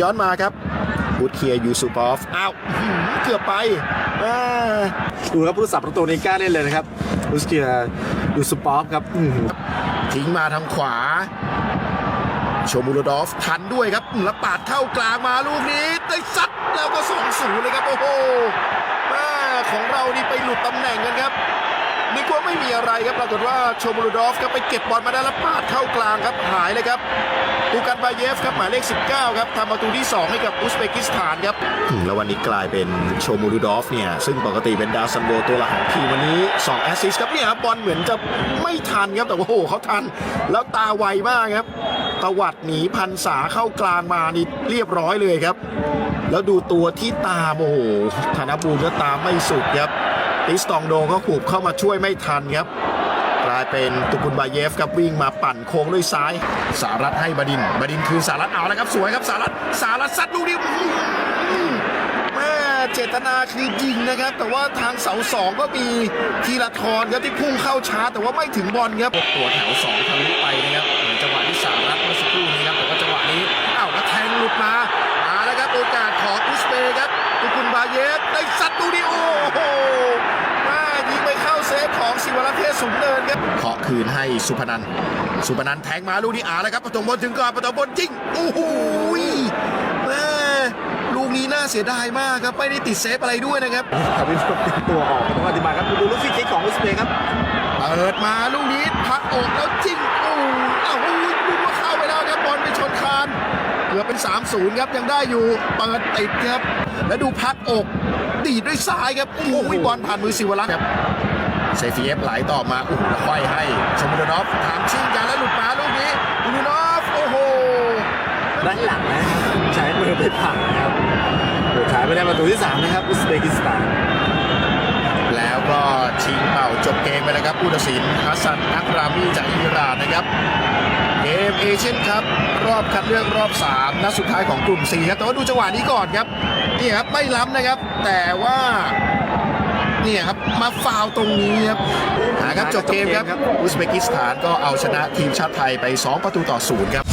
ย้อนมาครับอุดเคียยูซูปอฟอ้าวอื้อหือเกือบไปอ่าดูครับผู้รักษาประตูนี่กล้าเล่นเลยนะครับรูสเกียยูสุปอฟครับอื้อหือทิ้งมาทางขวาโชมูโรดอฟทันด้วยครับอืมแล้วปาดเข้ากลางมาลูกนี้ได้ซัดแล้วก็สองศูนย์เลยครับ โอ้โหแม่ของเรานี่ไปหลุดตำแหน่งกันครับ นึกว่าไม่มีอะไรครับปรากฏว่าโชมูโรดอฟครับไปเก็บบอลมาได้แล้วปาดเข้ากลางครับหายเลยครับตูกันบาเยฟครับหมายเลข 19 ครับทำประตูที่ 2 ให้กับอุซเบกิสถานครับแล้ววันนี้กลายเป็นโชมูโรดอฟเนี่ยซึ่งปกติเป็นดาวซันโวตัวหลักของทีมวันนี้ 2 แอสซิสต์ครับเนี่ยครับบอลเหมือนจะไม่ทันครับแต่ว่าโอ้โหเขาทัน แล้วตาไวมากครับตวัดหนีพันษาเข้ากลางมานี่เรียบร้อยเลยครับ แล้วดูตัวที่ตามโอ้โหธนบูรณ์ก็ตามไม่สุดครับ ติสตองโดก็ขูบเข้ามาช่วยไม่ทันครับกลายเป็นตุกุนบาเยฟครับวิ่งมาปั่นโค้งด้วยซ้าย สารัตให้บดิน บดินคืนสารัตเอาแล้วครับสวยครับสารัตสารัตซัดลูกนี้แม่เจตนาคือยิงนะครับ แต่ว่าทางเสาสองก็มีทีละทรครับที่พุ่งเข้าชาร์จแต่ว่าไม่ถึงบอลครับตัวแถวสองทะลุไปนะครับเหมือนจังหวะที่สาม ฟของศิวรักษ์เทศสูงเนินครับเคาะคืนให้สุพนันท์สุพนันท์แทงมาลูกนี้อาแล้วครับประตูบอลถึงก่อนประตูบอลจริงโอ้โหแม่ลูกนี้น่าเสียดายมากครับไม่ได้ติดเซฟอะไรด้วยนะครับทำให้ติดตัวออกต้องอธิบายครับดูลูกฟรีคิกของอุซเบย์ครับเปิดมาลูกนี้พักอกแล้วจริงโอ้อ้าวลูกว่าเข้าไปแล้วครับบอลไปชนคานเกือบเป็น 3-0 ครับยังได้อยู่เปิดติดครับ แล้วดูพักอกดีดด้วยซ้ายครับโอ้โหบอลผ่านมือศิวรักษ์ครับ เซฟีเอฟไหลต่อมาอุ้แล้วค่อยให้ชมบุรนอฟถามชิงกันแล้วหลุดมาลูกนี้บุรนอฟโอ้โหด้านหลังนะใช้มือไปผลักนะครับสุดท้ายไม่ได้ประตูที่3นะครับอุซเบกิสถานแล้วก็ชิงเป่าจบเกมไปแล้วครับผู้ตัดสินฮัสซันอักรามีจากอิหร่านนะครับเกมเอเชียนครับรอบคัดเลือกรอบ3นัดสุดท้ายของกลุ่ม 4 ครับแต่ว่าดูจังหวะนี้ก่อนครับนี่ครับไม่ล้ำนะครับ แต่ว่า เนี่ยครับมาฟาวล์ตรงนี้ครับหาครับจบเกมครับอุซเบกิสถานก็เอาชนะทีมชาติไทยไป 2 ประตูต่อศูนย์ครับ